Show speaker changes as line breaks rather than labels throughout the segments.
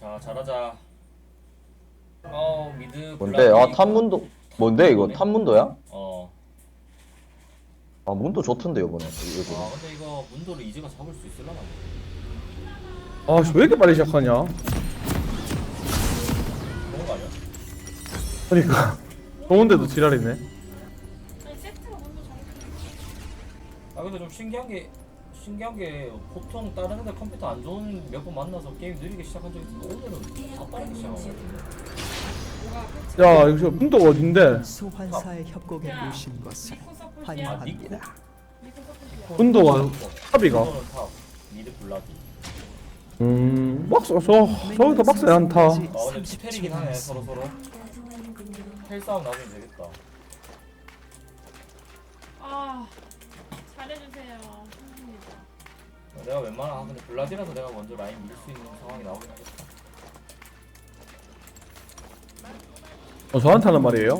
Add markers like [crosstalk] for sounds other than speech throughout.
자 잘하자 어 미드
뭔데? 아 탑문도 뭔데 이거 탑문도야?
어.
아 문도 좋던데 이번에
아
이거
근데 이거 문도를 이제가 잡을 수 있을라나?
아씨 왜 이렇게 빨리 시작하냐
좋은 거 아니야?
그러니까 좋은데도 지랄이네
아니 세트가 먼저
잘아 근데 좀 신기한 게 신기한 게 보통 다른 애들 컴퓨터 안 좋은 몇 번 만나서 게임 느리게 시작한 적이 있는데 오늘은 다 빠르게
끝이
야 이거 문도가 어딘데?
소환사의 협곡에 오신 것을 환영합니다.
문도가? 탑이가
탑 미드 블라디
음 박스 저 저기서 박스에 한타.
아 근데 스펠이긴 하네 서로 서로. 헬 싸움 나중에 되겠다.
아 잘해주세요
내가 웬만한 아 근데 블라디라서 내가 먼저 라인 밀 수 있는 상황이 나오긴 하겠다.
어, 저한테 하는 말이에요?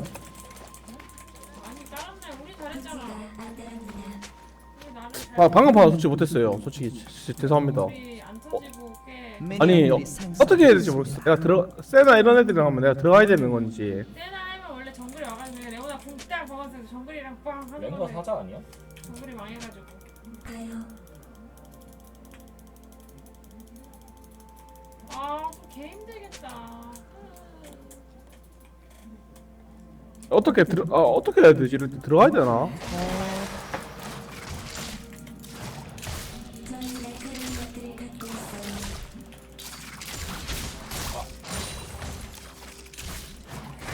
아니 다른 날 우리 잘했잖아. 우리 나를 잘
아 방금 봐도 솔직히 못했어요. 솔직히 지- 죄송합니다.
우리 안 터지고 꽤
아니 어, 어떻게 해야 될지 모르겠어. 내가 들어 세나 이런 애들이랑 하면 내가 들어가야 되는 건지.
세나 하면 원래 정글이 와가지고 레오나 공딱 먹어서 정글이랑 빵 하는
랭가
건데
사자 아니야?
정글이 망해가지고 개 힘들겠다.
어떻게 들어 아 어떻게 해야 되지? 이럴 때 들어가야 되나?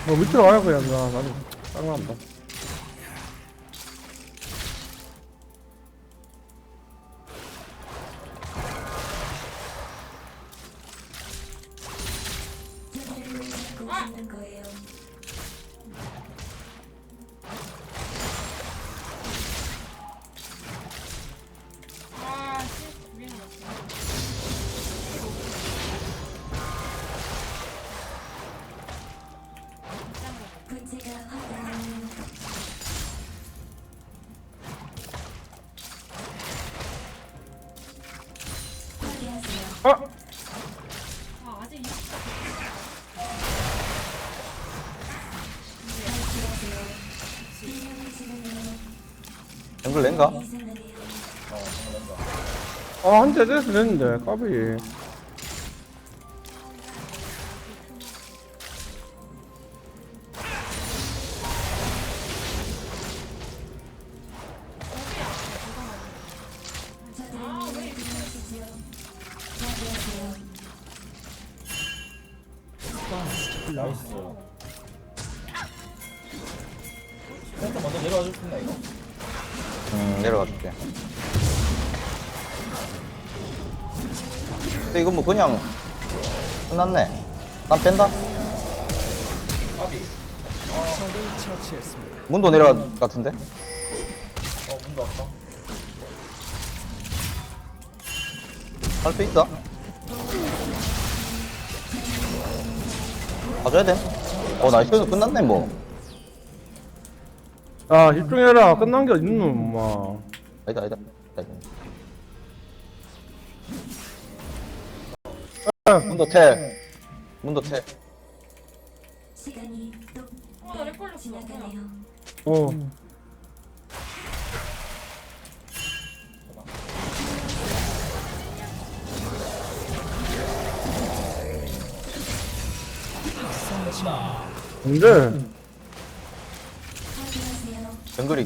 뭐 밑으로 가야 그냥. 나 나는 짱난다
아씨
정글 랭가?
어 정말 랭가
아, 한대 됐으면 됐는데, 까비.
나이스 센터 먼저 내려와 줄수 있나 이거?
음 내려가 줄게 근데 이거 뭐 그냥 끝났네 난 뺀다 문도 내려갈 같은데?
어 문도 왔다
할 수 있어? 봐줘야 돼? 어 나이스 끝났네 뭐
아, 집중해라. 끝난 게 어딨노, 엄마.
아니다 아니다 아니다 문도 텔 문도
시간이 또
어, 나렉 걸렸어.
지나가네요.
어. 근데.
정글이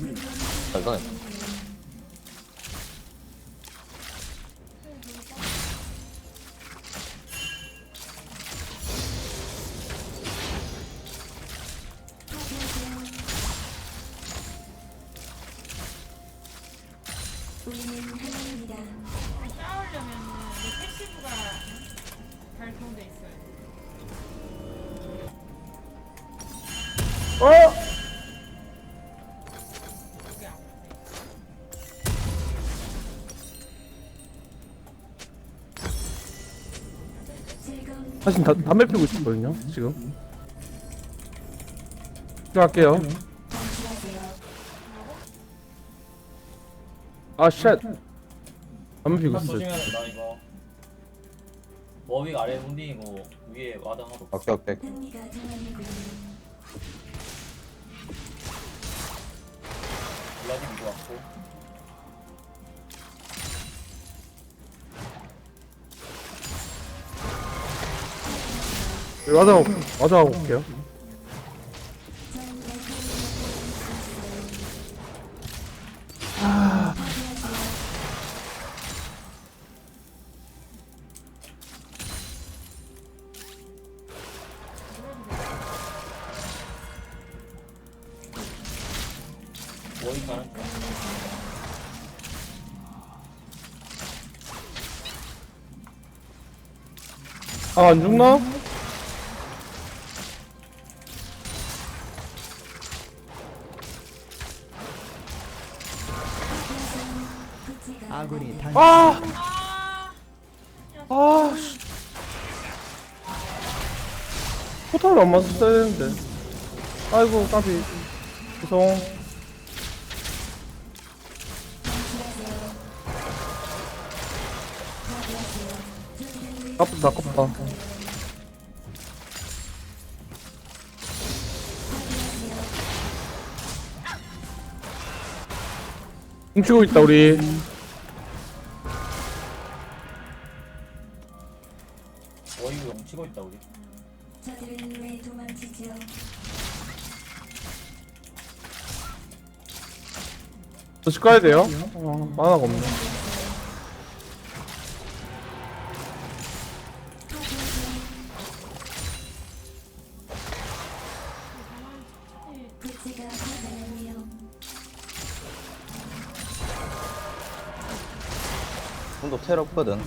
하나입니다.
싸우려면은 내 패시브가 발동돼 있어요.
어! 사실 다, 담배 피우고 있었거든요, 지금. 들어갈게요.
방치하세요.
아, 쉣. 담배 피우고.
조심해야 된다 이거 워윅 아래 문딩이고 위에 와드 없어
오케이 오케이.
블라디 미드 왔고
맞아 맞아 하고 올게요 아 안 죽나?
아군이 단
아!
아.
포탈을 안 맞았어야 되는데. 아이고, 까비. 죄송. 아깝다, 아깝다. 훔치고 있다, 우리.
치고 있다 우리
저들은 왜 도망치죠?
저집 가야 돼요? 어, 만화가 없네.
좀더 테러 없거든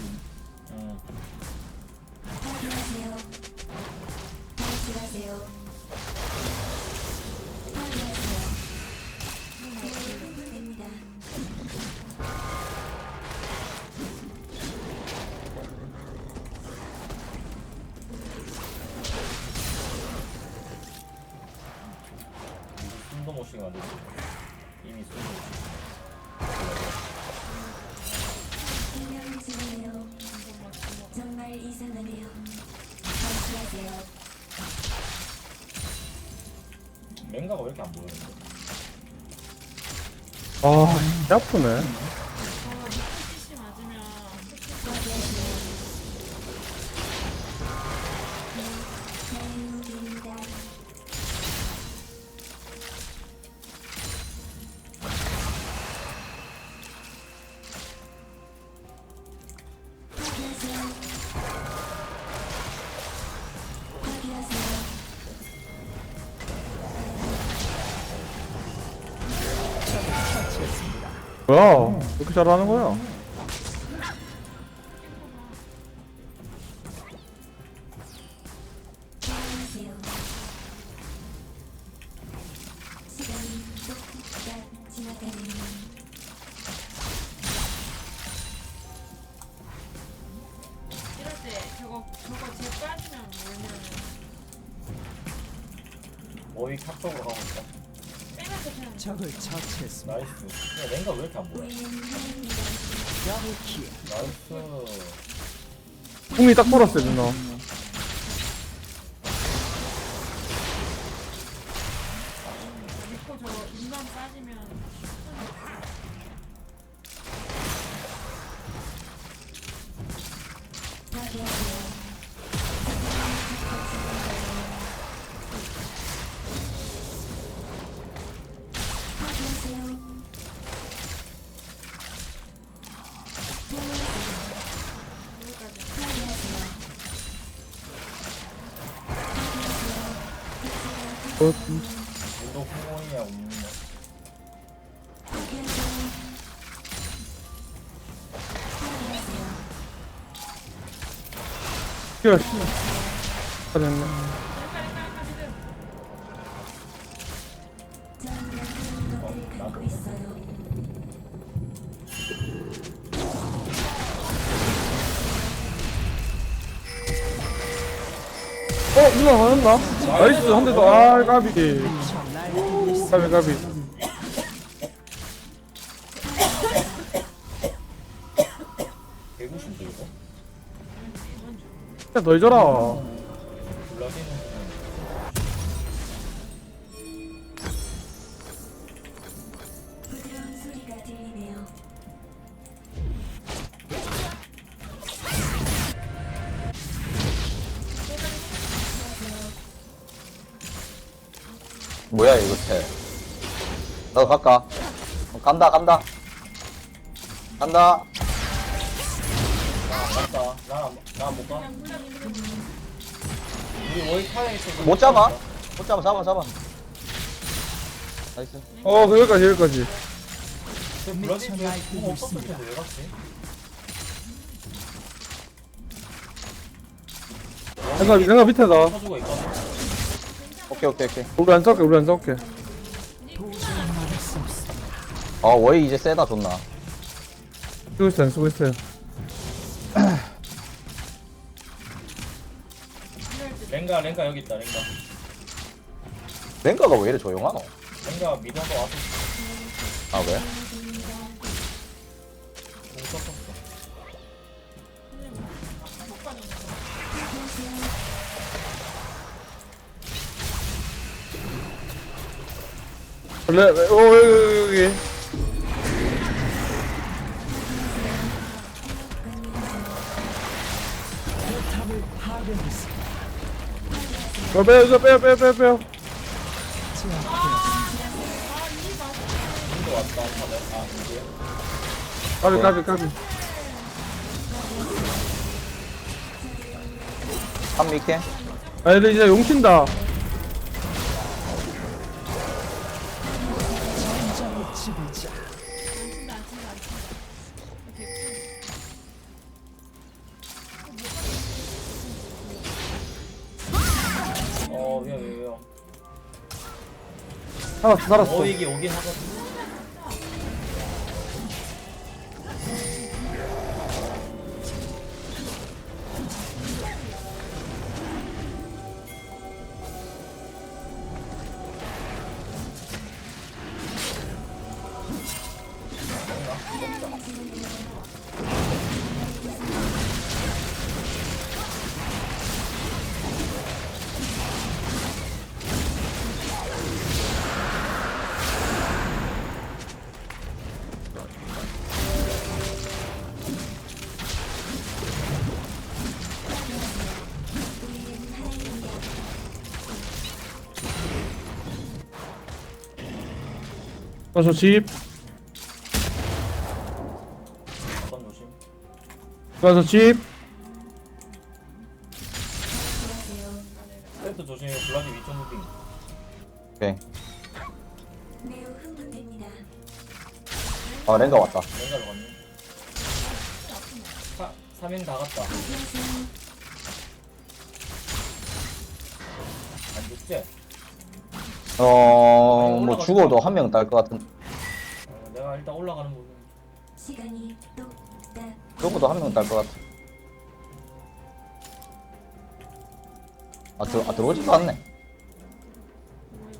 이미
중이에요. 정말 이상하네요. 탈출하세요.
맹가가 왜 이렇게 안 보이는데
아, 개 아프네. 뭐야? 왜 이렇게 잘하는 거야?
확인하세요. 시간이 똑딱 지나가는
이럴 때 저거 저거 제 빠지면 뭐냐면
워윅 탑 쪽으로 가고 있다
적을 처치했습니다.
나이스 야 맹가 왜 이렇게 안 보여
하나입니다.
더블 킬.
나이스
궁이 딱 돌았어요, 누나.
믿고 저 인만 빠지면
운동
확인하세요. 확인하세요.
야, 씨. 잘했네.
어,
누나 맞았나? 나이스, 한 대 더. 아, 까비. 까비, 까비.
개구신데 이거
너 해줘라
블라디는
부드러운 소리가 들리네요.
뭐야 이거 태 나도 갈까? 어, 간다 간다. 간다.
맞다. 나나못 가. 우리 월카에 있어서
못 잡아. 못 잡아. 잡아 잡아 나이스.
어 여기까지 여기까지.
그공왜 갔지?
내가 내가 밑에다.
있거든.
오케이 오케이 오케이.
우리 안 싸울게 우리 안 싸울게
아 워이 이제 세다 좋나
쓰고 있어요 쓰고 있어요
랭가 랭가 여기 있다 랭가.
랭가가 왜 이래 조용하노?
랭가 미드한거 와서
아 왜?
공 썼었어.
원래 어 여기 여기 여기
파괴했습니다.
어, 빼요 이거 빼요 빼요 빼요 빼요. 까비 까비 까비
한 미케
아 얘들 이제 용친다 살았어 살았어
어이기 오긴 하거든.
어저 집
조심.
가서 집
세트 조심해. 블라디 위쪽 무빙.
오케이
매우 흥분됩니다.
아 랭가 왔다
랭가로 갔네. 사 3인 다 갔다.
안
죽지?
어 뭐 죽어도 한 명 딸 것 같은
어, 내가 일단 올라가는 부분.
시간이 똑딱
죽어도 한 명 딸 것 같아 아, 들, 아 들어오지도 않네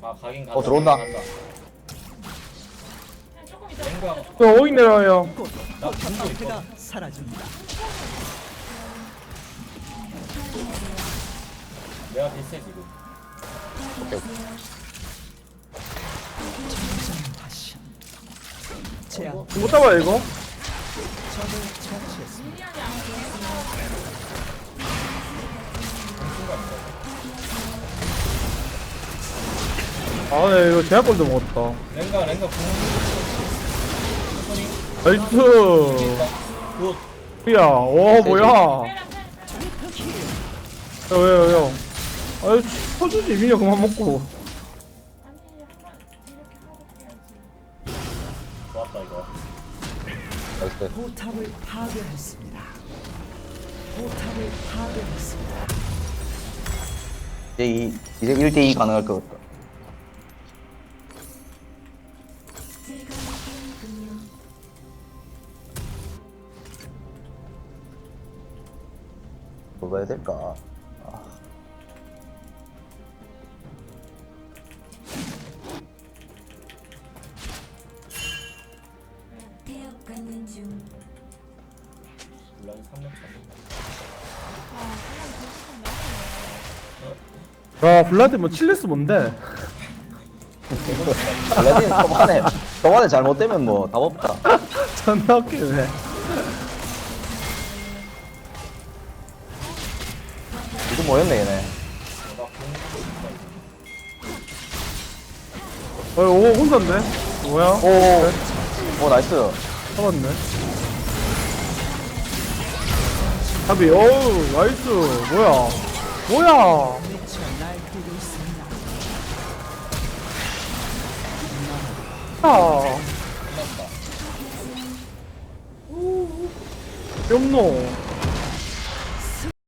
아 가긴 간다.
어, 들어온다.
가긴 간다.
저 오이 내려와요
나 분도
상태가
있거든.
사라집니다.
내가 비슷해 지금.
오케이.
못 잡아요 이거
적을 처치했습니다.
아 네, 이거 제약골도 먹었다
랭가 랭가 공.
나이스
굿.
야, 오 뭐야? 야, 왜요, 왜요? 아유, 쳐주지 미녀 그만 먹고.
포탑을 파괴했습니다. 포탑을 파괴했습니다.
이제 이, 이제 1대2 가능할 것 같다. 뭐 해야 될까
태엽 갖는 중
블라디 3렙 잡는
아, 그냥
와 블라디 뭐 칠레스 뭔데? [laughs]
블라디 저번에 저번에 잘못되면 뭐 답 없다.
존나 웃기네
이거 뭐였네 얘네.
어 오, 혼자인데? 뭐야?
오, 오 나이스.
잡았네 답이. 어우 나이스. 뭐야? 뭐야. 야 뿅노